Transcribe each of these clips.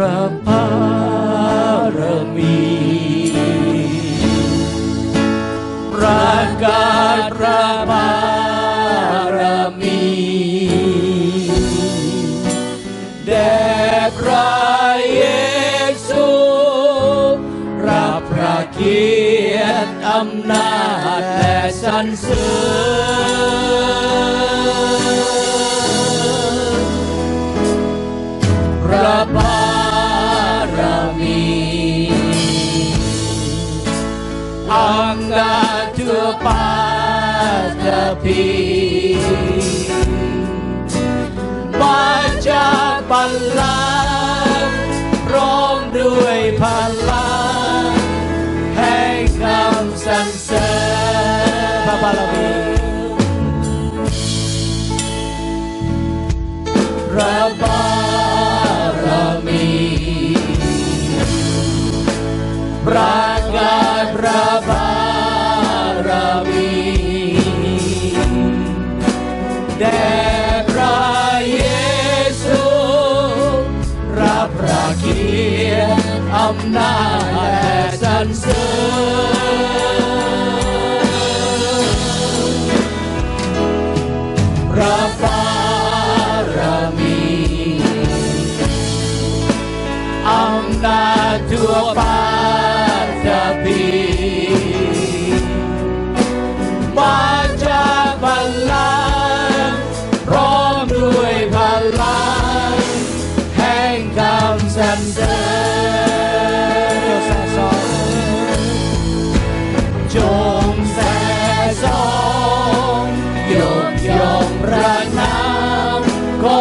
ระพารมีประกาศพระบารมีแด่พระเยซูรับพระเกียรติอำนาจและสรรเสริญ Hangga kepada tepi Baca balang Rom duai palang Hei kam sang se Bapa Lawi Rabbi kia âm na là sân sương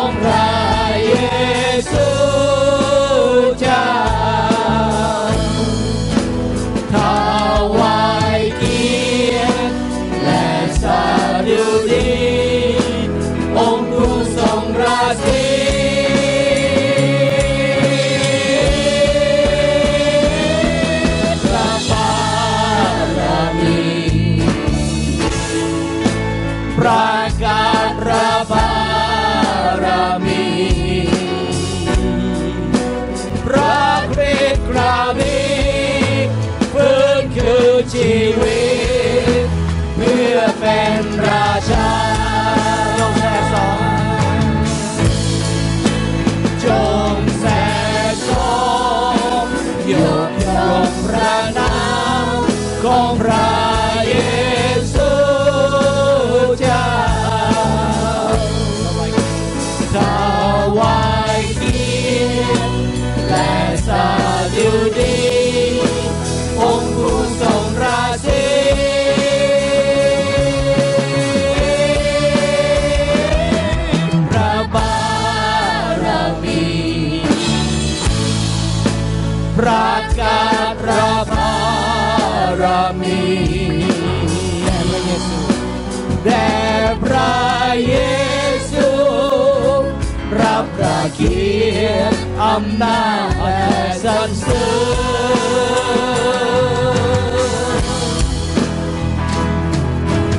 All right. ชีวิต เพื่อเป็นราชาลงแสสองจงแสสจงยกยกพระนามของพระ มีแด่พระเยซูแด่พระเยซูรับประเกียรติอำนาจแะสรรเสริ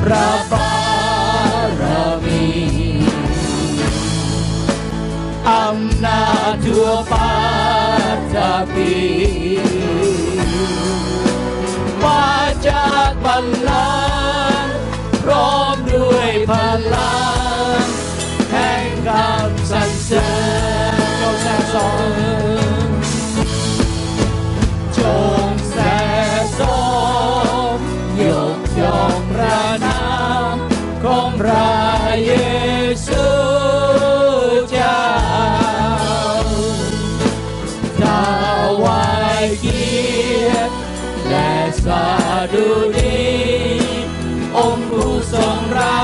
พระบารมีอำนาจทั่วไป ロー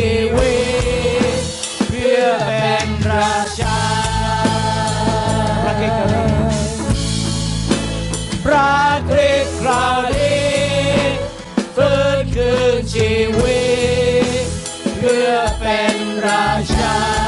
ชีวิต เพื่อเป็นราชาพระคริสต์พระคริสต์คราวนี้ฟื้นคืนชีวิต เพื่อเป็นราชา